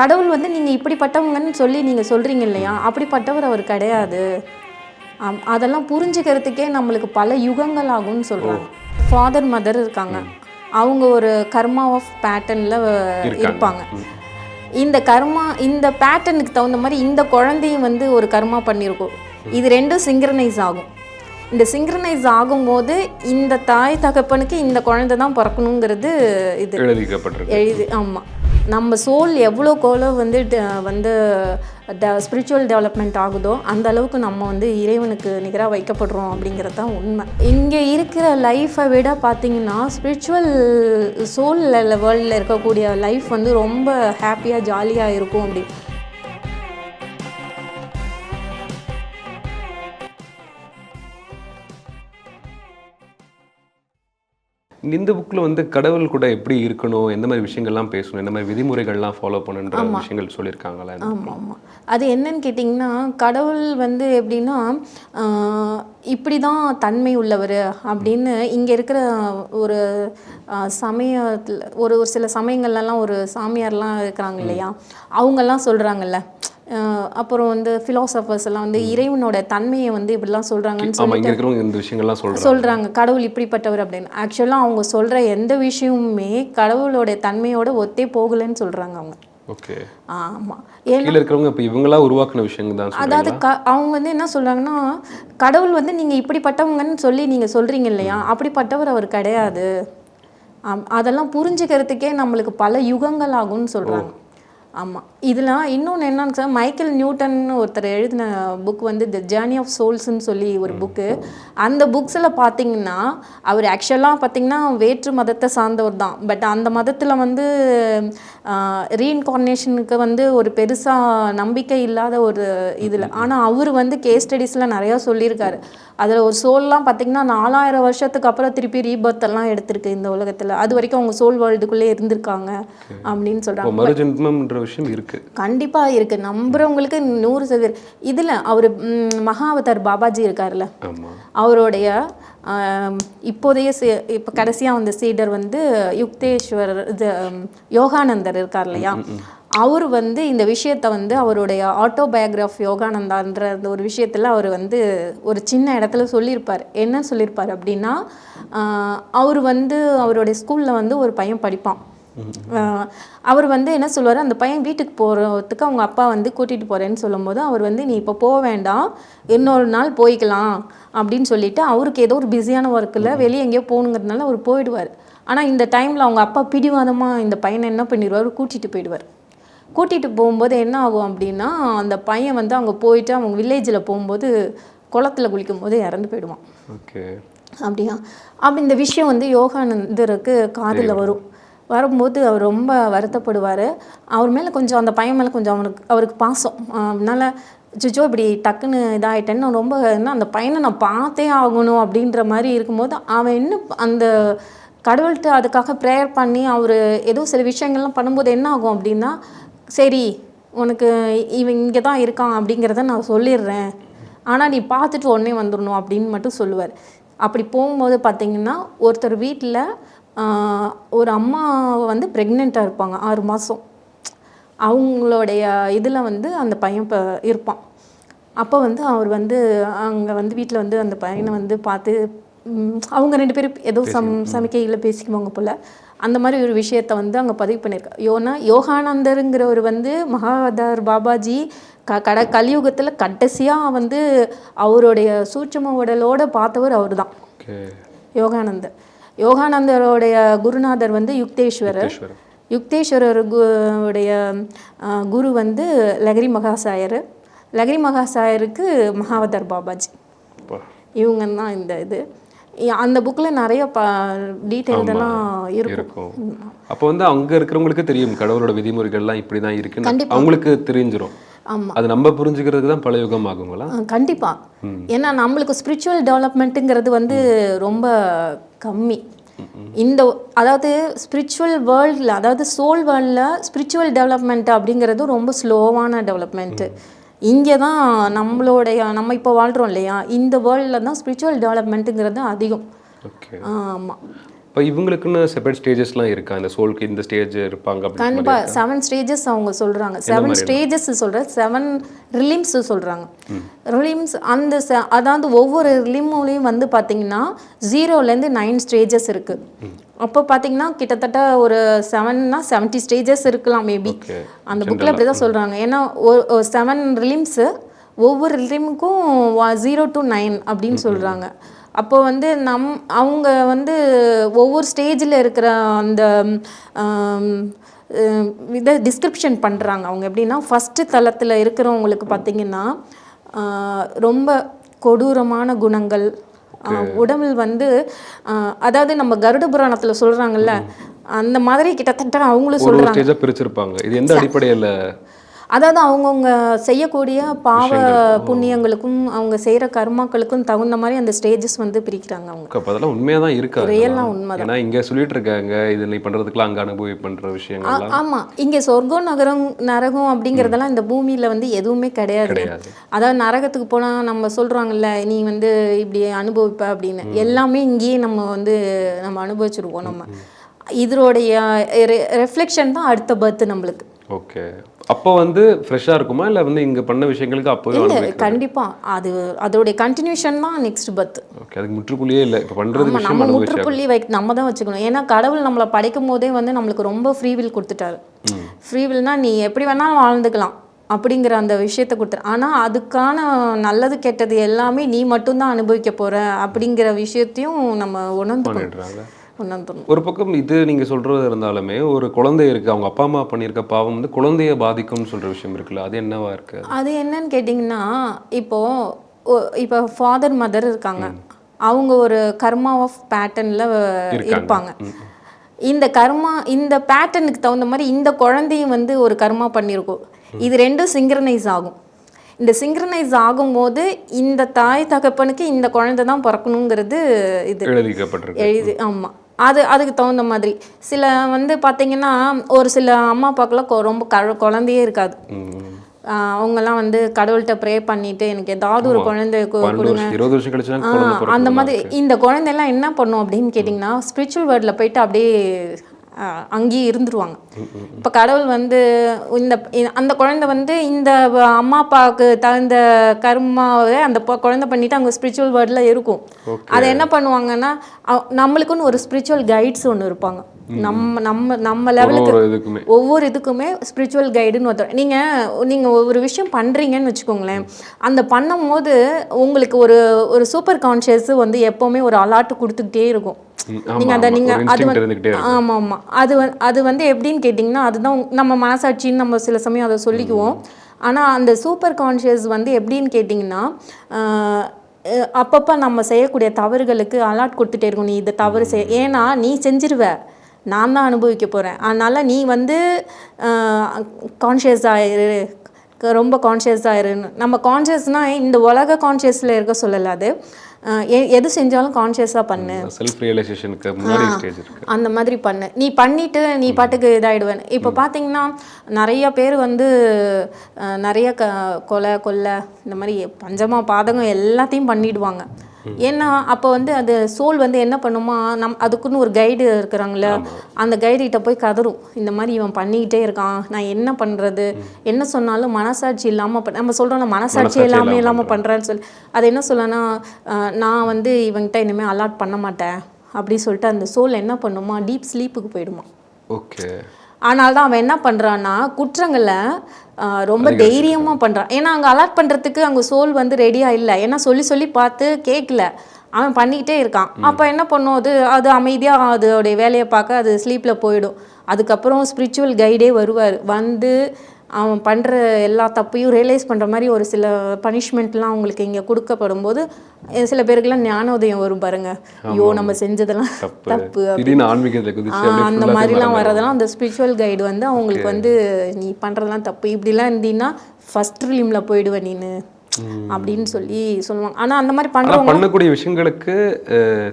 கடவுள் வந்து நீங்கள் இப்படிப்பட்டவங்கன்னு சொல்லி நீங்கள் சொல்கிறீங்க இல்லையா? அப்படிப்பட்டவர் அவர் கிடையாது. அதெல்லாம் புரிஞ்சுக்கிறதுக்கே நம்மளுக்கு பல யுகங்கள் ஆகும்னு சொல்கிறாங்க ஃபாதர் மதர் இருக்காங்க. அவங்க ஒரு கர்மா ஆஃப் பேட்டர்னில் இருப்பாங்க. இந்த கர்மா இந்த பேட்டர்னுக்கு தகுந்த மாதிரி இந்த குழந்தையும் வந்து ஒரு கர்மா பண்ணியிருக்கும் இது ரெண்டும் சிங்க்ரனைஸ் ஆகும். இந்த சிங்க்ரனைஸ் ஆகும்போது இந்த தாய் தகப்பனுக்கு இந்த குழந்தை தான் பிறக்கணுங்கிறது இது எழுதிக்கப்பட்டிருக்கு. எழுதி ஆமாம் நம்ம சோல் எவ்வளோ கோலோ வந்து ட- வந்து ட ஸ்பிரிச்சுவல் டெவலப்மெண்ட் ஆகுதோ அந்த அளவுக்கு நம்ம வந்து இறைவனுக்கு நிகராக வைக்கப்படுறோம் அப்படிங்கிறது தான் உண்மை. இங்கே இருக்கிற லைஃப்பை விட பார்த்தீங்கன்னா ஸ்பிரிச்சுவல் சோல் வேர்ல்டில் இருக்கக்கூடிய லைஃப் வந்து ரொம்ப ஹாப்பியாக ஜாலியாக இருக்கும் அப்படி. இந்த புக்கில் வந்து கடவுள் கூட எப்படி இருக்கணும் எந்த மாதிரி விஷயங்கள்லாம் பேசணும் எந்த மாதிரி விதிமுறைகள்லாம் ஃபாலோ பண்ணுன்ற விஷயங்கள் சொல்லியிருக்காங்களா ஆமாம் ஆமாம் அது என்னன்னு கேட்டிங்கன்னா கடவுள் வந்து எப்படின்னா இப்படி தான் தன்மை உள்ளவர் அப்படின்னு இங்கே இருக்கிற ஒரு சமயத்தில் ஒரு ஒரு சில சமயங்கள்லாம் ஒரு சாமியார்லாம் இருக்கிறாங்க இல்லையா? அவங்கெல்லாம் சொல்கிறாங்கல்ல அப்புறம் வந்து philosophers எல்லாம் வந்து இறைவனோட தன்மையை வந்து இப்படிலாம் சொல்கிறாங்கன்னு சொல்றாங்க. சொல்கிறாங்க கடவுள் இப்படிப்பட்டவர் அப்படின்னு. ஆக்சுவலாக அவங்க சொல்கிற எந்த விஷயமுமே கடவுளோட தன்மையோட ஒத்தே போகலைன்னு சொல்கிறாங்க அவங்க. ஓகே. ஆமாம் இருக்கிறவங்க இப்போ இவங்களா உருவாக்குன விஷயங்கள் தான் அதாவது க அவங்க வந்து என்ன சொல்றாங்கன்னா கடவுள் வந்து நீங்கள் இப்படிப்பட்டவங்கன்னு சொல்லி நீங்கள் சொல்கிறீங்க இல்லையா? அப்படிப்பட்டவர் அவர் கிடையாது. அதெல்லாம் புரிஞ்சுக்கிறதுக்கே நம்மளுக்கு பல யுகங்கள் ஆகும்னு சொல்கிறாங்க ஆமாம் இதில் இன்னொன்று என்னன்னு சார் மைக்கேல் நியூட்டன் ஒருத்தர் எழுதின புக் வந்து த ஜேர்னி ஆஃப் சோல்ஸ்ன்னு சொல்லி ஒரு புக்கு. அந்த புக்ஸில் பார்த்தீங்கன்னா அவர் ஆக்சுவலாக பார்த்தீங்கன்னா வேற்று மதத்தை சார்ந்தவர் தான். பட் அந்த மதத்தில் வந்து ரீஇன்கார்னேஷனுக்கு வந்து ஒரு பெருசாக நம்பிக்கை இல்லாத ஒரு இதில். ஆனால் அவர் வந்து கேஸ் ஸ்டடீஸில் நிறையா சொல்லியிருக்காரு. அதில் ஒரு சோல்லாம் பார்த்தீங்கன்னா நாலாயிரம் வருஷத்துக்கு அப்புறம் திருப்பி ரீபர்த் எல்லாம் எடுத்திருக்கு இந்த உலகத்தில். அது வரைக்கும் அவங்க சோல் வேர்ல்டுக்குள்ளே இருந்திருக்காங்க அப்படின்னு சொல்கிறாங்க விஷயம் இருக்கு. கண்டிப்பாக இருக்குது நம்புறவங்களுக்கு நூறு சதவீதம். இதில் அவர் மகாவதார் பாபாஜி இருக்கார்ல அவருடைய இப்போதைய சீ இப்போ கடைசியாக வந்த சீடர் வந்து யுக்தேஸ்வரர் இது யோகானந்தர் இருக்கார் இல்லையா? அவர் வந்து இந்த விஷயத்தை வந்து அவருடைய ஆட்டோபயோகிராஃப் யோகானந்தான்ற அந்த ஒரு விஷயத்தில் அவர் வந்து ஒரு சின்ன இடத்துல சொல்லியிருப்பார். என்ன சொல்லியிருப்பார் அப்படின்னா அவர் வந்து அவருடைய ஸ்கூலில் வந்து ஒரு பையன் படிப்பான். அவர் வந்து என்ன சொல்லுவார் அந்த பையன் வீட்டுக்கு போகிறதுக்கு அவங்க அப்பா வந்து கூட்டிகிட்டு போகிறேன்னு சொல்லும்போது அவர் வந்து நீ இப்போ போக வேண்டாம் இன்னொரு நாள் போய்க்கலாம் அப்படின்னு சொல்லிட்டு அவருக்கு ஏதோ ஒரு பிஸியான ஒர்க்கில் வெளியே எங்கேயோ போகணுங்கிறதுனால அவர் போயிடுவார். ஆனால் இந்த டைமில் அவங்க அப்பா பிடிவாதமாக இந்த பையனை என்ன பண்ணிடுவார் கூட்டிகிட்டு போயிடுவார். கூட்டிகிட்டு போகும்போது என்ன ஆகும் அப்படின்னா அந்த பையன் வந்து அங்கே போயிட்டு அவங்க வில்லேஜில் போகும்போது குளத்துல குளிக்கும் போது இறந்து போயிடுவான். ஓகே. அப்படியா? அப்போ இந்த விஷயம் வந்து யோகானந்தருக்கு காதில் வரும். வரும்போது அவர் ரொம்ப வருத்தப்படுவார். அவர் மேலே கொஞ்சம் அந்த பையன் மேலே கொஞ்சம் அவனுக்கு அவருக்கு பாசம். அதனால் ஜிஜோ இப்படி டக்குன்னு இதாகிட்டேன்னு நான் ரொம்ப என்ன அந்த பையனை நான் பார்த்தே ஆகணும் அப்படின்ற மாதிரி இருக்கும்போது அவன் என்ன அந்த கடவுள்கிட்ட அதுக்காக ப்ரேயர் பண்ணி அவர் ஏதோ சில விஷயங்கள்லாம் பண்ணும்போது என்ன ஆகும் அப்படின்னா சரி உனக்கு இவன் இங்கே தான் இருக்கான் அப்படிங்கிறத நான் சொல்லிடுறேன். ஆனால் நீ பார்த்துட்டு உடனே வந்துடணும் அப்படின்னு மட்டும் சொல்லுவார். அப்படி போகும்போது பார்த்தீங்கன்னா ஒருத்தர் வீட்டில் ஒரு அம்மா வந்து ப்ரெக்னெண்ட்டாக இருப்பாங்க ஆறு மாதம் அவங்களுடைய இதில் வந்து அந்த பையன் இப்போ இருப்பான். அப்போ வந்து அவர் வந்து அங்கே வந்து வீட்டில் வந்து அந்த பையனை வந்து பார்த்து அவங்க ரெண்டு பேரும் ஏதோ சம் சமிக்கையில் பேசிக்குவாங்க போல். அந்த மாதிரி ஒரு விஷயத்த வந்து அங்கே பதிவு பண்ணியிருக்காங்க யோனா யோகானந்தருங்கிறவர் வந்து மகாவதார் பாபாஜி க கட கலியுகத்தில் கடைசியாக வந்து அவருடைய சூட்சும உடலோட பார்த்தவர் அவர் தான் யோகானந்தர். யோகானந்தரோடைய குருநாதர் வந்து யுக்தேஸ்வரர். யுக்தேஸ்வரர். உடைய குரு வந்து லகரி மகாசாயர். லகரி மகாசாயருக்கு மகாவதர் பாபாஜி. இவங்க தான் இந்த இது. அந்த புக்கில் நிறைய ப டீட்டெயில்டெல்லாம் இருக்கும். அப்போ வந்து அங்க இருக்கிறவங்களுக்கு தெரியும் கடவுளோட விதிமுறைகள்லாம் இப்படி தான் இருக்குன்னு. அவங்களுக்கு தெரிஞ்சிரும். ஆமாம் அது நம்ம புரிஞ்சுக்கிறதுக்கு தான் பல யுகம் ஆகுங்களா கண்டிப்பாக ஏன்னா நம்மளுக்கு ஸ்பிரிச்சுவல் டெவலப்மெண்ட்டுங்கிறது வந்து ரொம்ப கம்மி. இந்த அதாவது ஸ்பிரிச்சுவல் வேர்ல்டில் அதாவது சோல் வேர்ல்டில் ஸ்பிரிச்சுவல் டெவலப்மெண்ட் அப்படிங்கிறது ரொம்ப ஸ்லோவான டெவலப்மெண்ட்டு இங்கே தான் நம்மளுடைய நம்ம இப்போ வாழ்கிறோம் இல்லையா? இந்த வேர்ல்டில் தான் ஸ்பிரிச்சுவல் டெவலப்மெண்ட்டுங்கிறது அதிகம் ஆமாம் இப்போ இவங்களுக்குன்னு செப்பரேட் ஸ்டேஜஸ்லாம் இருக்கா? இந்த சோலுக்கு இந்த ஸ்டேஜ் இருப்பாங்க அப்படின்னு கண்டிப்பா. செவன் ஸ்டேஜஸ் அவங்க சொல்றாங்க. செவன் ஸ்டேஜஸ் சொல்ற செவன் ரிலிம்ஸ் சொல்றாங்க. ரிலிம்ஸ் அந்த se- அதாவது ஒவ்வொரு ரிலிம்லையும் வந்து பார்த்தீங்கன்னா ஜீரோலேருந்து நைன் ஸ்டேஜஸ் இருக்கு. அப்போ பார்த்தீங்கன்னா கிட்டத்தட்ட ஒரு செவன்னா செவன்ட்டி ஸ்டேஜஸ் இருக்கலாம் மேபி. அந்த புக்கில் அப்படி தான் சொல்கிறாங்க ஏன்னா செவன் ரிலிம்ஸு ஒவ்வொரு ரிலிமுக்கும் ஜீரோ டு நைன் அப்படின்னு சொல்கிறாங்க அப்போ வந்து நம் அவங்க வந்து ஒவ்வொரு ஸ்டேஜில் இருக்கிற அந்த இதை டிஸ்கிரிப்ஷன் பண்ணுறாங்க அவங்க எப்படின்னா ஃபஸ்ட்டு தளத்தில் இருக்கிறவங்களுக்கு பார்த்தீங்கன்னா ரொம்ப கொடூரமான குணங்கள் உடம்பில் வந்து அதாவது நம்ம கருட புராணத்தில் சொல்கிறாங்கல்ல அந்த மாதிரி கிட்டத்தட்ட அவங்களும் சொல்கிறாங்க பிரிச்சிருப்பாங்க. இது எந்த அடிப்படையில் அதாவது அவங்கவுங்க செய்யக்கூடிய பாவ புண்ணியங்களுக்கும் அவங்க செய்கிற கர்மாக்களுக்கும் தகுந்த மாதிரி அந்த ஸ்டேஜஸ் வந்து பிரிக்கிறாங்க அவங்க. அப்போ அதெல்லாம் உண்மையாக தான் இருக்கா ரியலாக? உண்மை ஏன்னா இங்கே சொல்லிட்டு இருக்காங்க இது நீ பண்ணுறதுக்குலாம் அங்கே அனுபவி பண்ணுற விஷயங்கள்லாம். ஆமா. இங்க சொர்க்கம் நகரம் நரகம் அப்படிங்கறதெல்லாம் இந்த பூமியில வந்து எதுவுமே கிடையாது. அதாவது நரகத்துக்கு போனா நம்ம சொல்றாங்கல்ல நீ வந்து இப்படி அனுபவிப்ப அப்படின்னு. எல்லாமே இங்கேயே நம்ம வந்து நம்ம அனுபவிச்சிருவோம் நம்ம. இதனுடைய ரெஃப்ளெக்ஷன் தான் அடுத்த பர்த் நம்மளுக்கு. ஓகே அப்போ வந்து ஃப்ரெஷ்ஷாக இருக்குமா? இல்லை வந்து இங்கே பண்ண விஷயங்களுக்கு அப்போவே இல்ல அனுபவிக்கலாம் கண்டிப்பா. அது அதோடைய கண்டினியூஷன் தான் நெக்ஸ்ட் பர்த் ஓகே அதுக்கு முற்றுப்புள்ளியே இல்லை. இப்போ பண்ணுறது நம்ம முற்றுப்புள்ளி வை நம்ம தான் வச்சுக்கணும். ஏன்னா கடவுள் நம்மளை படைக்கும் போதே வந்து நம்மளுக்கு ரொம்ப ஃப்ரீவில் கொடுத்துட்டாரு. ஃப்ரீவில்னா நீ எப்படி வேணாலும் வாழ்ந்துக்கலாம் அப்படிங்கிற அந்த விஷயத்த கொடுத்துரு. ஆனால் அதுக்கான நல்லது கெட்டது எல்லாமே நீ மட்டும்தான் அனுபவிக்க போற அப்படிங்கிற விஷயத்தையும் நம்ம உணர்ந்துக்கணும். உணர்ந்துக்கணும் ஒரு பக்கம் இது நீங்க சொல்றது இருந்தாலுமே ஒரு குழந்தை இருக்கு அவங்க அப்பா அம்மா பண்ணியிருக்க பாவம் வந்து குழந்தைய பாதிக்கும்னு சொல்ற விஷயம் இருக்குல்ல அது என்னவா இருக்கு? அது என்னன்னு கேட்டிங்கன்னா இப்போ ஒ- இப்போ ஃபாதர் மதர் இருக்காங்க. அவங்க ஒரு கர்மா ஆஃப் பேட்டர்னில் இருப்பாங்க. இந்த கர்மா இந்த பேட்டர்னுக்கு தகுந்த மாதிரி இந்த குழந்தையும் வந்து ஒரு கர்மா பண்ணியிருக்கும் இது ரெண்டும் சிங்க்ரனைஸ் ஆகும். இந்த சிங்க்ரனைஸ் ஆகும்போது இந்த தாய் தகப்பனுக்கு இந்த குழந்தை தான் பிறக்கணுங்கிறது இது எழுதி ஆமாம் அது அதுக்கு தகுந்த மாதிரி. சில வந்து பார்த்தீங்கன்னா ஒரு சில அம்மா அப்பாக்கெல்லாம் ரொம்ப க குழந்தையே இருக்காது. அவங்கெல்லாம் வந்து கடவுள்கிட்ட ப்ரே பண்ணிட்டு எனக்கு ஏதாவது ஒரு குழந்தை கொடுங்க. அந்த மாதிரி இந்த குழந்தையெல்லாம் என்ன பண்ணும் அப்படின்னு கேட்டிங்கன்னா ஸ்பிரிச்சுவல் வேர்ல்டில் போயிட்டு அப்படியே அங்கேயே இருந்துருவாங்க. இப்போ கடவுள் வந்து இந்த அந்த குழந்தை வந்து இந்த அம்மா அப்பாவுக்கு தகுந்த கர்மாவை அந்த குழந்தை பண்ணிட்டு அங்கே ஸ்பிரிச்சுவல் வேர்ல்டில் இருக்கும். அதை என்ன பண்ணுவாங்கன்னா நம்மளுக்குன்னு ஒரு ஸ்பிரிச்சுவல் கைட்ஸ் ஒன்று இருப்பாங்க. நம்ம நம்ம நம்ம லெவலுக்கு ஒவ்வொரு இதுக்குமே. ஸ்பிரிச்சுவல் கைடுன்னு ஒருத்தர். நீங்கள் நீங்கள் ஒரு விஷயம் பண்ணுறீங்கன்னு வச்சுக்கோங்களேன். அந்த பண்ணும்போது உங்களுக்கு ஒரு ஒரு சூப்பர் கான்ஷியஸ் வந்து எப்போவுமே ஒரு அலாட்டு கொடுத்துக்கிட்டே இருக்கும். நீங்கள் அதை ஆமா. நீங்கள் ஒரு அது வந்து இருக்கும். ஆமாம் ஆமாம் அது அது வந்து எப்படின்னு கேட்டிங்கன்னா அதுதான் நம்ம மனசாட்சின்னு நம்ம சில சமயம் அதை சொல்லிக்குவோம். ஆனால் அந்த சூப்பர் கான்ஷியஸ் வந்து எப்படின்னு கேட்டிங்கன்னா அப்பப்போ நம்ம செய்யக்கூடிய தவறுகளுக்கு அலாட் கொடுத்துட்டே இருக்கும் நீ இதை தவறு செய். ஏன்னா நீ செஞ்சிருவ. நான் தான் அனுபவிக்க போகிறேன் அதனால் நீ வந்து கான்ஷியஸ் ஆயிரு. ரொம்ப கான்ஷியஸ் ஆயிருன்னு நம்ம கான்ஷியஸ்னால் இந்த உலக கான்ஷியஸில் இருக்க சொல்லலை அது. எது செஞ்சாலும் கான்ஷியஸாக பண்ணு. செல்ஃப் ரியலைசேஷனுக்கு அந்த மாதிரி பண்ணு. நீ பண்ணிட்டு நீ பாட்டுக்கு இதாயிடுவேன். இப்போ பார்த்தீங்கன்னா நிறைய பேர் வந்து நிறைய க கொலை கொள்ளை இந்த மாதிரி பஞ்சமா பாதகம் எல்லாத்தையும் பண்ணிடுவாங்க. ஏன்னா அப்போ வந்து அது சோல் வந்து என்ன பண்ணுமா நம் அதுக்குன்னு ஒரு கைடு இருக்கிறாங்களே அந்த கைடு கிட்ட போய் கதறும் இந்த மாதிரி இவன் பண்ணிக்கிட்டே இருக்கான் நான் என்ன பண்ணுறது என்ன சொன்னாலும் மனசாட்சி இல்லாமல் நம்ம சொல்கிறோம்ல மனசாட்சி மனசாட்சி எல்லாமே இல்லாம இல்லாமல் பண்ணுறேன்னு சொல்லி அது என்ன சொல்லனா நான் வந்து இவன்கிட்ட இனிமேல் அலாட் பண்ண மாட்டேன் அப்படி சொல்லிட்டு அந்த சோல் என்ன பண்ணுமா டீப் ஸ்லீப்புக்கு போயிடுமா. ஓகே ஆனால் தான் அவன் என்ன பண்ணுறான்னா குற்றங்களை ரொம்ப தைரியமாக பண்ணுறான் ஏன்னா அங்கே அலாட் பண்ணுறதுக்கு அங்கே சோல் வந்து ரெடியாக இல்லை. ஏன்னா சொல்லி சொல்லி பார்த்து கேட்கல அவன் பண்ணிக்கிட்டே இருக்கான். அப்போ என்ன பண்ணும்? அது அது அமைதியாக அதோடைய வேலையை பார்க்க அது ஸ்லீப்பில் போயிடும். அதுக்கப்புறம் ஸ்பிரிச்சுவல் கைடே வருவார். வந்து அவன் பண்ணுற எல்லா தப்பையும் ரியலைஸ் பண்ணுற மாதிரி ஒரு சில பனிஷ்மெண்ட்லாம் அவங்களுக்கு இங்கே கொடுக்கப்படும் போது சில பேருக்குலாம் ஞானோதயம் வரும் பாருங்க. ஐயோ நம்ம செஞ்சதெல்லாம் தப்பு. அந்த மாதிரிலாம். வரதெல்லாம் அந்த ஸ்பிரிச்சுவல் கைடு வந்து அவங்களுக்கு வந்து நீ பண்ணுறதெல்லாம் தப்பு. இப்படிலாம் இருந்தீங்கன்னா ஃபர்ஸ்ட் ரிலிமில் போயிடுவ நீனு. அப்படின்னு சொல்லி சொல்லுவாங்க. ஆனா அந்த மாதிரி ஆனா பண்றவங்க பண்ணக்கூடிய விஷயங்களுக்கு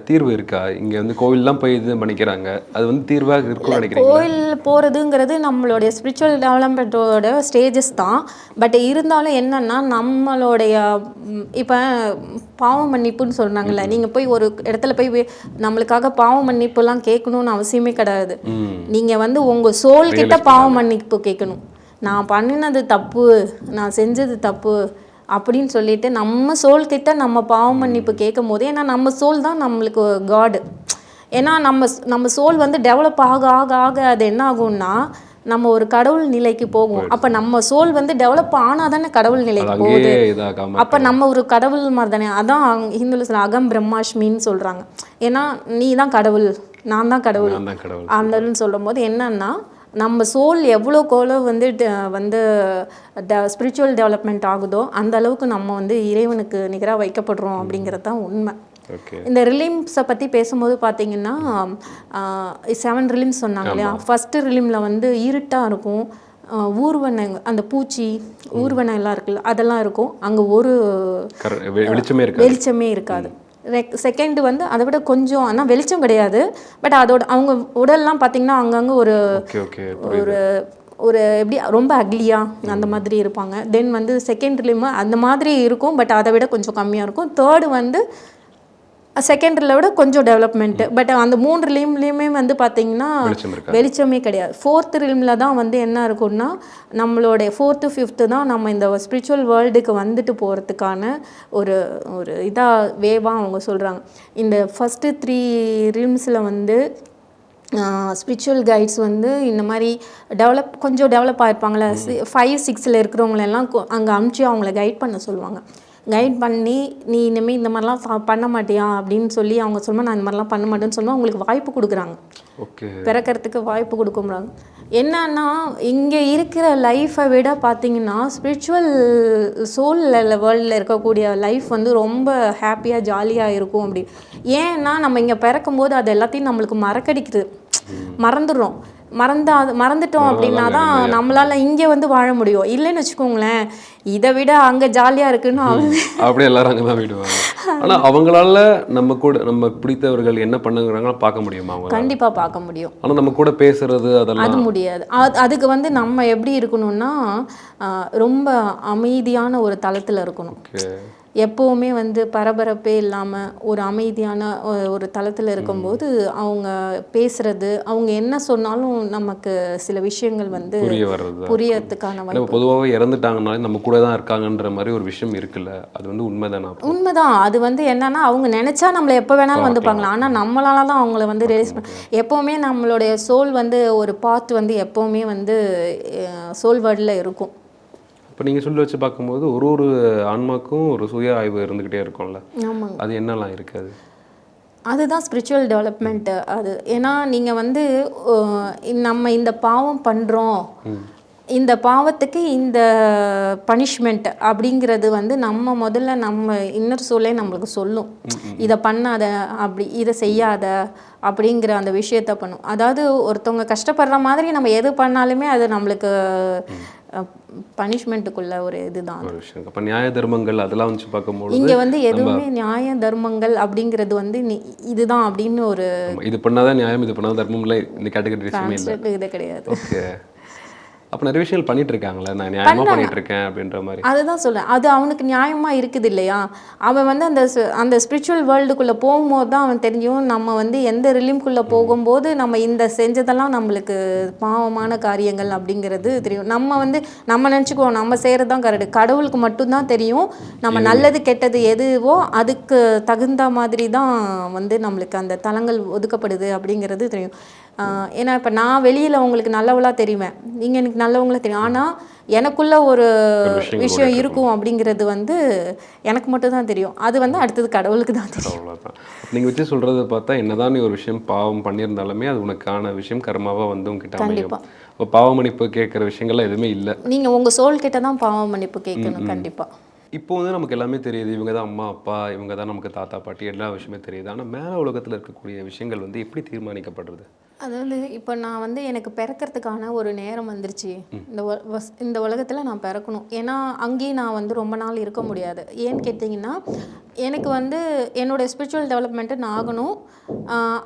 தீர்வு இருக்கா? இங்க வந்து கோவில்லாம் போய் இது பண்ணிக்கிறாங்க. அது வந்து தீர்வாக இருக்கும்னு நினைக்கிறீங்க கோயில் போகிறதுங்கிறது நம்மளுடைய ஸ்பிரிச்சுவல் டெவலப்மெண்ட்டோட ஸ்டேஜஸ் தான். பட் இருந்தாலும் என்னன்னா நம்மளுடைய இப்போ பாவம் மன்னிப்புன்னு சொன்னாங்கல்ல நீங்கள் போய் ஒரு இடத்துல போய் நம்மளுக்காக பாவம் மன்னிப்புலாம் கேட்கணும்னு அவசியமே கிடையாது. நீங்கள் வந்து உங்கள் சோல் கிட்ட பாவம் மன்னிப்பு கேட்கணும். நான் பண்ணினது தப்பு நான் செஞ்சது தப்பு அப்படின்னு சொல்லிட்டு நம்ம சோல் கிட்ட நம்ம பாவம் மன்னிப்பு கேட்கும் போது ஏன்னா நம்ம சோல் தான் நம்மளுக்கு காடு ஏன்னா நம்ம நம்ம சோல் வந்து டெவலப் ஆக ஆக ஆக அது என்ன ஆகும்னா நம்ம ஒரு கடவுள் நிலைக்கு போகும். அப்போ நம்ம சோல் வந்து டெவலப் ஆனால் தானே கடவுள் நிலைக்கு போகுது. அப்போ நம்ம ஒரு கடவுள் மாதிரி தானே அதான் ஹிந்துல அகம் பிரம்மாஷ்மின்னு சொல்கிறாங்க ஏன்னா நீ தான் கடவுள். நான் தான் கடவுள். கடவுள் அந்தன்னு சொல்லும்போது என்னன்னா நம்ம சோல் எவ்வளோ கோலோ வந்து வந்து ஸ்பிரிச்சுவல் டெவலப்மெண்ட் ஆகுதோ அந்த அளவுக்கு நம்ம வந்து இறைவனுக்கு நிகராக வைக்கப்படுறோம் அப்படிங்கிறது தான் உண்மை. இந்த ரிலிம்ஸை பற்றி பேசும்போது பார்த்தீங்கன்னா செவன் ரிலிம்ஸ் சொன்னாங்க இல்லையா? ஃபஸ்ட்டு ரிலிமில் வந்து இருட்டாக இருக்கும் ஊர்வன அந்த பூச்சி ஊர்வனம் எல்லாம் இருக்குல்ல அதெல்லாம் இருக்கும். அங்கே ஒரு வெளிச்சமே இருக்காது. செகண்ட் வந்து அதை விட கொஞ்சம் ஆனால் வெளிச்சம் கிடையாது. பட் அதோட அவங்க உடல்லாம் பார்த்தீங்கன்னா அங்கங்கே ஒரு ஒரு ஒரு எப்படி ரொம்ப அக்லியா அந்த மாதிரி இருப்பாங்க. தென் வந்து செகண்ட் ரிலிம் அந்த மாதிரி இருக்கும் பட் அதை விட கொஞ்சம் கம்மியாக இருக்கும். தேர்டு வந்து செகண்டரில் விட கொஞ்சம் டெவலப்மெண்ட்டு பட் அந்த மூணு ரிலிம்லேயுமே வந்து பார்த்தீங்கன்னா வெளிச்சம் கிடையாது. ஃபோர்த் ரிலிமில் தான் வந்து என்ன இருக்கும்னா நம்மளுடைய ஃபோர்த்து ஃபிஃப்த்து தான் நம்ம இந்த ஸ்பிரிச்சுவல் வேர்ல்டுக்கு வந்துட்டு போகிறதுக்கான ஒரு ஒரு இதாக வேவாக அவங்க சொல்கிறாங்க இந்த ஃபஸ்ட்டு த்ரீ ரிலிம்ஸில் வந்து ஸ்பிரிச்சுவல் கைட்ஸ் வந்து இந்த மாதிரி டெவலப் கொஞ்சம் டெவலப் ஆகிருப்பாங்களே ஃபைவ் சிக்ஸில் இருக்கிறவங்களெல்லாம் அங்கே அனுப்பிச்சு அவங்கள கைட் பண்ண சொல்லுவாங்க. கைட் பண்ணி நீ இனிமேல் இந்த மாதிரிலாம் பண்ண மாட்டியா? அப்படின்னு சொல்லி அவங்க சொல்லும்போது நான் இந்த மாதிரிலாம் பண்ண மாட்டேன்னு சொல்லும்போது அவங்களுக்கு வாய்ப்பு கொடுக்குறாங்க. பிறக்கறதுக்கு வாய்ப்பு கொடுக்குறாங்க என்னன்னா இங்கே இருக்கிற லைஃப்பை விட பார்த்தீங்கன்னா ஸ்பிரிச்சுவல் சோல் வேர்ல்டில் இருக்கக்கூடிய லைஃப் வந்து ரொம்ப ஹாப்பியாக ஜாலியாக இருக்கும் அப்படி. ஏன்னா நம்ம இங்கே பிறக்கும்போது அது எல்லாத்தையும் நம்மளுக்கு மறக்கடிக்குது. மறந்துடுறோம். மறந்தா மறந்துட்டோம் அப்படின்னா தான் நம்மளால இங்கே வந்து வாழ முடியும். இல்லைன்னு வச்சுக்கோங்களேன் இதை விட அங்கே ஜாலியாக இருக்குன்னு அவங்க அப்படியே எல்லாரும் அங்கே தான் விடுவாங்க ஆனா அவங்களால நம்ம கூட நம்ம பிடித்தவர்கள் என்ன பண்ணுங்கிறாங்களோ பார்க்க முடியுமா அவங்க கண்டிப்பாக பார்க்க முடியும். ஆனா நம்ம கூட பேசுறது அதெல்லாம் அது முடியாது. அது அதுக்கு வந்து நம்ம எப்படி இருக்கணும்னா ரொம்ப அமைதியான ஒரு தளத்தில் இருக்கணும். ஓகே. எப்போவுமே வந்து பரபரப்பே இல்லாமல் ஒரு அமைதியான ஒரு தளத்தில் இருக்கும்போது அவங்க பேசுறது அவங்க என்ன சொன்னாலும் நமக்கு சில விஷயங்கள் வந்து புரியறதுக்கான வாய்ப்பு பொதுவாகவே இறந்துட்டாங்கனாலே நம்ம கூட தான் இருக்காங்கன்ற மாதிரி ஒரு விஷயம் இருக்குல்ல. அது வந்து உண்மைதானா? உண்மைதான். அது வந்து என்னன்னா அவங்க நினைச்சா நம்மளை எப்போ வேணாலும் வந்துப்பாங்களா? ஆனால் நம்மளால தான் அவங்கள வந்து ரிலீஸ் பண்ண எப்போவுமே நம்மளுடைய சோல் வந்து ஒரு பார்ட் வந்து எப்போவுமே வந்து சோல் வேர்டில் இருக்கும். இப்போ நீங்க சொல்லி வச்சு பார்க்கும்போது ஒரு ஒரு ஆன்மாக்கும் ஒரு சுய ஆய்வு இருந்துகிட்டே இருக்கும்ல. அது என்னலாம் இருக்காது அதுதான் ஸ்பிரிச்சுவல் டெவலப்மெண்ட்டு அது ஏன்னா நீங்கள் வந்து நம்ம இந்த பாவம் பண்ணுறோம் இந்த பாவத்துக்கு இந்த பனிஷ்மெண்ட் அப்படிங்கிறது வந்து நம்ம முதல்ல நம்ம இன்னர் சோலே நம்மளுக்கு சொல்லும். இதை பண்ணாத அப்படி இதை செய்யாத அப்படிங்கிற அந்த விஷயத்த பண்ணும். அதாவது ஒருத்தவங்க கஷ்டப்படுற மாதிரி நம்ம எது பண்ணாலுமே அது நம்மளுக்கு பனிஷ்மெண்ட்டுக்குள்ள ஒரு இதுதான். அப்போ நியாய தர்மங்கள் அதெல்லாம் வச்சு பார்க்கும்போது இங்க வந்து எதுவுமே நியாய தர்மங்கள் அப்படிங்கிறது வந்து இதுதான் அப்படின்னு ஒரு இது பண்ணாதான் நியாயம் இது பண்ணாதான் தர்மம் இல்லை. இந்த கேட்டகரி இது கிடையாது. ஓகே அப்போ நிறைய விஷயங்கள் பண்ணிட்டு இருக்காங்களே நான் நியாயமா பண்ணிட்டு இருக்கேன் அப்படின்ற மாதிரி. அதுதான் சொல்றேன். அது அவனுக்கு நியாயமா இருக்குது இல்லையா? அவன் வந்து அந்த அந்த ஸ்பிரிச்சுவல் வேர்ல்டுக்குள்ள போகும்போது தான் அவன் தெரிஞ்சும் நம்ம வந்து எந்த ரிலிம்குள்ள போகும்போது நம்ம இந்த செஞ்சதெல்லாம் நம்மளுக்கு பாவமான காரியங்கள் அப்படிங்கிறது தெரியும். நம்ம வந்து நம்ம நினச்சிக்குவோம் நம்ம செய்கிறது தான் கரெக்ட் கடவுளுக்கு மட்டும்தான் தெரியும். நம்ம நல்லது கெட்டது எதுவோ அதுக்கு தகுந்த மாதிரி தான் வந்து நம்மளுக்கு அந்த தலங்கள் ஒதுக்கப்படுது அப்படிங்கிறது தெரியும். ஏன்னா இப்போ நான் வெளியில் உங்களுக்கு நல்லவளா தெரிவேன். நீங்கள் எனக்கு நல்லவங்களா தெரியும். ஆனால் எனக்குள்ள ஒரு விஷயம் இருக்கும் அப்படிங்கிறது வந்து எனக்கு மட்டும் தான் தெரியும். அது வந்து அடுத்தது கடவுளுக்கு தான் தெரியும். நீங்கள் வச்சு சொல்கிறத பார்த்தா என்னதான் நீ ஒரு விஷயம் பாவம் பண்ணியிருந்தாலுமே அது உனக்கான விஷயம் கர்மாவாக வந்து உங்ககிட்ட அமையும். கண்டிப்பா. இப்போ பாவ மன்னிப்பு கேட்குற விஷயங்கள்லாம் எதுவுமே இல்லை. நீங்கள் உங்கள் சோல் கிட்ட தான் பாவம் மன்னிப்பு கேட்கணும் கண்டிப்பாக இப்போ வந்து நமக்கு எல்லாமே தெரியுது. இவங்க தான் அம்மா அப்பா இவங்க தான் நமக்கு தாத்தா பாட்டி எல்லா விஷயமே தெரியுது. ஆனால் மேலே உலகத்தில் இருக்கக்கூடிய விஷயங்கள் வந்து எப்படி தீர்மானிக்கப்படுறது? அதாவது இப்போ நான் வந்து எனக்கு பிறக்கிறதுக்கான ஒரு நேரம் வந்துருச்சு. இந்த இந்த உலகத்தில் நான் பிறக்கணும். ஏன்னா அங்கேயும் நான் வந்து ரொம்ப நாள் இருக்க முடியாது. ஏன்னு கேட்டிங்கன்னா எனக்கு வந்து என்னோட ஸ்பிரிச்சுவல் டெவலப்மெண்ட்டு நான் ஆகணும்.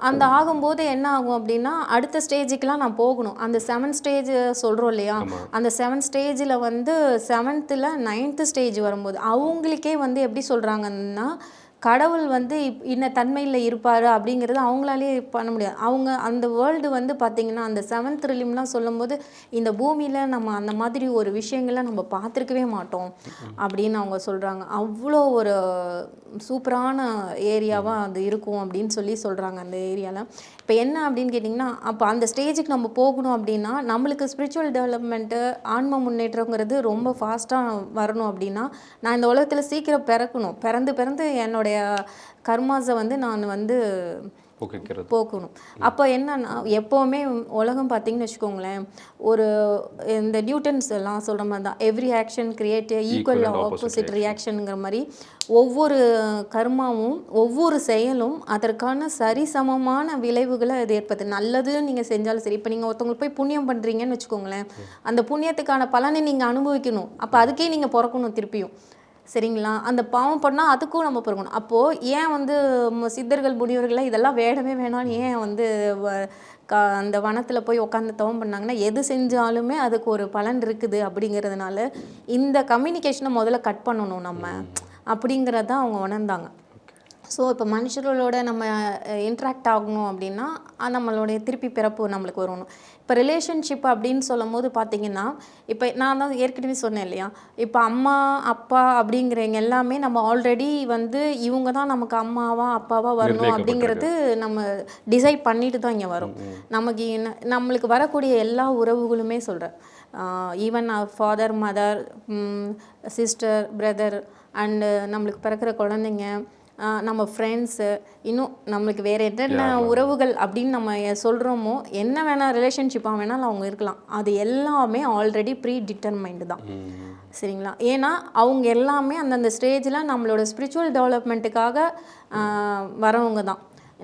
அந்த ஆகும்போது என்ன ஆகும் அப்படின்னா அடுத்த ஸ்டேஜுக்கெலாம் நான் போகணும். அந்த செவன் ஸ்டேஜ் சொல்கிறோம் இல்லையா? அந்த செவன் ஸ்டேஜில் வந்து செவன்த்தில் நைன்த்து ஸ்டேஜ் வரும்போது அவங்களுக்கே வந்து எப்படி சொல்கிறாங்கன்னா கடவுள் வந்து இப் இன்ன தன்மையில் இருப்பார் அப்படிங்கிறது அவங்களாலே பண்ண முடியாது. அவங்க அந்த வேர்ல்டு வந்து பார்த்திங்கன்னா அந்த செவன்த் ரிலிம்லாம் சொல்லும்போது இந்த பூமியில் நம்ம அந்த மாதிரி ஒரு விஷயங்களை நம்ம பார்த்துருக்கவே மாட்டோம் அப்படின்னு அவங்க சொல்கிறாங்க அவ்வளோ ஒரு சூப்பரான ஏரியாவாக அது இருக்கும் அப்படின்னு சொல்லி சொல்கிறாங்க அந்த ஏரியாவில் இப்போ என்ன அப்படின்னு கேட்டிங்கன்னா அப்போ அந்த ஸ்டேஜுக்கு நம்ம போகணும் அப்படின்னா நம்மளுக்கு ஸ்பிரிச்சுவல் டெவலப்மெண்ட்டு ஆன்ம முன்னேற்றங்கிறது ரொம்ப ஃபாஸ்ட்டாக வரணும் அப்படின்னா நான் இந்த உலகத்தில் சீக்கிரம் பிறக்கணும். பிறந்து பிறந்து என்னுடைய கர்மாஸை வந்து நான் வந்து போக்கணும். அப்போ என்னன்னா எப்போவுமே உலகம் பார்த்தீங்கன்னு வச்சுக்கோங்களேன் ஒரு இந்த நியூட்டன்ஸ் எல்லாம் சொல்கிற மாதிரி தான். Every action create equal opposite ரியாக்ஷனுங்கிற மாதிரி ஒவ்வொரு கர்மாவும் ஒவ்வொரு செயலும் அதற்கான சரிசமமான விளைவுகளை அது ஏற்படுது நல்லது நீங்கள் செஞ்சாலும் சரி. இப்போ நீங்கள் ஒருத்தவங்களுக்கு போய் புண்ணியம் பண்ணுறீங்கன்னு வச்சுக்கோங்களேன் அந்த புண்ணியத்துக்கான பலனை நீங்கள் அனுபவிக்கணும். அப்போ அதுக்கே நீங்கள் பிறக்கணும் திருப்பியும். சரிங்களா? அந்த பாவம் பண்ணால் அதுக்கும் நம்ம பிறக்கணும். அப்போது ஏன் வந்து சித்தர்கள் முனிவர்கள்லாம் இதெல்லாம் வேடமே வேணாம்னு ஏன் வந்து வ- க அந்த வனத்தில் போய் உட்காந்து தவம் பண்ணாங்கன்னா எது செஞ்சாலுமே அதுக்கு ஒரு பலன் இருக்குது அப்படிங்கிறதுனால இந்த கம்யூனிகேஷனை முதல்ல கட் பண்ணணும் நம்ம. அப்படிங்கிறத அவங்க உணர்ந்தாங்க. ஸோ இப்போ மனுஷர்களோட நம்ம இன்ட்ராக்ட் ஆகணும் அப்படின்னா நம்மளுடைய திருப்பி பிறப்பு நம்மளுக்கு வரணும். இப்போ ரிலேஷன்ஷிப் அப்படின்னு சொல்லும் போது பார்த்தீங்கன்னா இப்போ நான் தான் ஏற்கனவே சொன்னேன் இல்லையா? இப்போ அம்மா அப்பா அப்படிங்கிறவங்க எல்லாமே நம்ம ஆல்ரெடி வந்து இவங்க தான் நமக்கு அம்மாவா அப்பாவா வரணும் அப்படிங்கிறது நம்ம டிசைட் பண்ணிட்டு தான் இங்கே வரும். நமக்கு என்ன- நம்மளுக்கு வரக்கூடிய எல்லா உறவுகளுமே சொல்கிறேன் even father mother sister brother and நம்மளுக்கு பிறக்கிற குழந்தைங்க நம்ம ஃப்ரெண்ட்ஸு இன்னும் நம்மளுக்கு வேறு என்னென்ன உறவுகள் அப்படின்னு நம்ம சொல்கிறோமோ என்ன வேணால் ரிலேஷன்ஷிப்பாக வேணாலும் அவங்க இருக்கலாம். அது எல்லாமே ஆல்ரெடி ப்ரீ டிட்டர்மைண்டு தான் சரிங்களா? ஏன்னா அவங்க எல்லாமே அந்தந்த ஸ்டேஜில் நம்மளோட ஸ்பிரிச்சுவல் டெவலப்மெண்ட்டுக்காக வரவங்க தான்.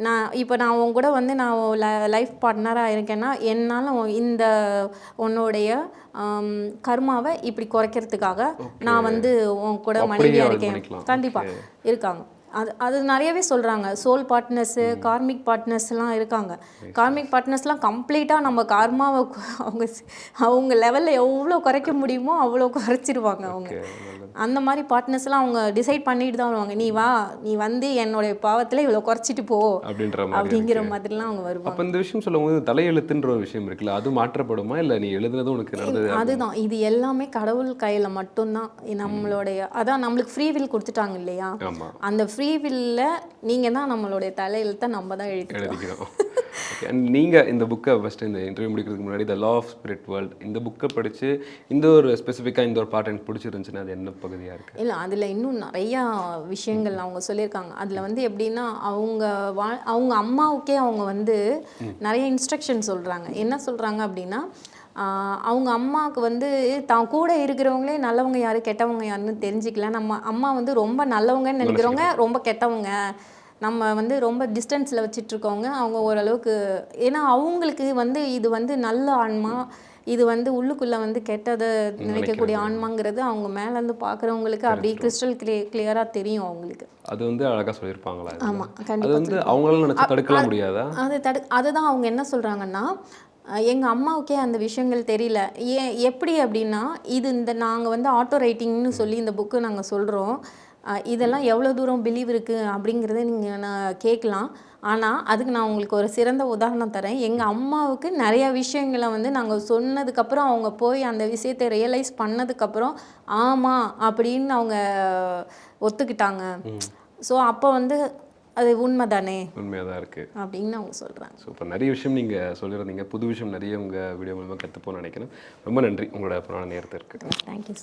நான் இப்போ நான் உன் கூட வந்து நான் லைஃப் பார்ட்னராக இருக்கேன்னா என்னால் இந்த உன்னுடைய கர்மாவை இப்படி குறைக்கிறதுக்காக நான் வந்து உன் கூட மனைவியாக இருக்கேன். கண்டிப்பாக இருக்காங்க. அது அது நிறையவே சொல்கிறாங்க சோல் பார்ட்னர்ஸு கார்மிக் பார்ட்னர்ஸ்லாம் இருக்காங்க. கார்மிக் பார்ட்னர்ஸ்லாம் கம்ப்ளீட்டாக நம்ம கர்மாவை அவங்க அவங்க லெவலில் எவ்வளோ குறைக்க முடியுமோ அவ்வளோ குறைச்சிருவாங்க அவங்க. அந்த மாதிரி பார்ட்னர்ஸ்லாம் அவங்க டிசைட் பண்ணிட்டு தான் வருவாங்க. நீ வா நீ வந்து என்னுடைய பாவத்தில் இவ்வளோ குறைச்சிட்டு போ அப்படின்ற அப்படிங்கிற மாதிரிலாம் அவங்க வருவாங்க. அப்ப இந்த விஷயம் சொல்லும்போது தலையெழுத்துன்ற ஒரு விஷயம் இருக்குல்ல அது மாற்றப்படுமா இல்ல நீ எழுதுனது உனக்கு நடந்தது அதுதான் இது எல்லாமே கடவுள் கையில் மட்டும்தான் நம்மளுடைய அதான் நம்மளுக்கு ஃப்ரீ வில் கொடுத்துட்டாங்க இல்லையா? அந்த ஃப்ரீ வில்ல நீங்கள் தான் நம்மளுடைய தலையெழுத்தை நம்ம தான் எழுதி எழுதிக்கிறோம். Okay, and நீங்க இந்த புக்கை ஃபர்ஸ்ட் இந்த இன்டர்வியூ முடிக்கிறதுக்கு முன்னாடி the law of spirit world இந்த புக்கை படிச்சு இந்த ஒரு ஸ்பெசிஃபிக்கா இந்த ஒரு பார்ட் எனக்கு பிடிச்சிருந்துச்சுன்னா அது என்ன பகுதியா இருக்கு? இல்லை அதில் இன்னும் நிறையா விஷயங்கள் அவங்க சொல்லியிருக்காங்க. அதில் வந்து எப்படின்னா அவங்க வா அவங்க அம்மாவுக்கே அவங்க வந்து நிறைய இன்ஸ்ட்ரக்ஷன் சொல்கிறாங்க என்ன சொல்கிறாங்க அப்படின்னா அவங்க அம்மாவுக்கு வந்து தான் கூட இருக்கிறவங்களே நல்லவங்க யாரு கெட்டவங்க யாருன்னு தெரிஞ்சுக்கல. நம்ம அம்மா வந்து ரொம்ப நல்லவங்கன்னு நினைக்கிறவங்க ரொம்ப கெட்டவங்க. நம்ம வந்து ரொம்ப டிஸ்டன்ஸில் வச்சிட்ருக்கவங்க அவங்க ஓரளவுக்கு ஏன்னா அவங்களுக்கு வந்து இது வந்து நல்ல ஆன்மா இது வந்து உள்ளுக்குள்ளே வந்து கெட்டதை நினைக்கக்கூடிய ஆன்மாங்கிறது அவங்க மேலேருந்து பார்க்குறவங்களுக்கு அப்படியே கிறிஸ்டல் கிளிய கிளியராக தெரியும் அவங்களுக்கு. அது வந்து அழகா சொல்லியிருப்பாங்களா? ஆமாம் அது கண்டிப்பாக வந்து அவங்களால நினைச்சு தடுக்கலாம் முடியாதா? அது தடு அதுதான் அவங்க என்ன சொல்கிறாங்கன்னா எங்கள் அம்மாவுக்கே அந்த விஷயங்கள் தெரியல. ஏன் எப்படி அப்படின்னா இது இந்த நாங்கள் வந்து ஆட்டோ ரைட்டிங்னு சொல்லி இந்த புக்கு நாங்கள் சொல்கிறோம் இதெல்லாம் எவ்வளோ தூரம் பிலீவ் இருக்குது அப்படிங்கிறத நீங்கள் நான் கேட்கலாம். ஆனால் அதுக்கு நான் உங்களுக்கு ஒரு சிறந்த உதாரணம் தரேன். எங்கள் அம்மாவுக்கு நிறைய விஷயங்களை வந்து நாங்கள் சொன்னதுக்கப்புறம் அவங்க போய் அந்த விஷயத்தை ரியலைஸ் பண்ணதுக்கப்புறம் ஆமாம் அப்படின்னு அவங்க ஒத்துக்கிட்டாங்க. ஸோ அப்போ வந்து அது உண்மைதானே? உண்மையா தான் இருக்கு. அப்படின்னு அவங்க சொல்கிறாங்க சூப்பர் நிறைய விஷயம் நீங்க சொல்லியிருந்தீங்க. புது விஷயம் நிறைய உங்க வீடியோ மூலமா கற்றுப்போன்னு நினைக்கிறேன். ரொம்ப நன்றி உங்களோட புராண நேரத்திற்கு. தேங்க்யூ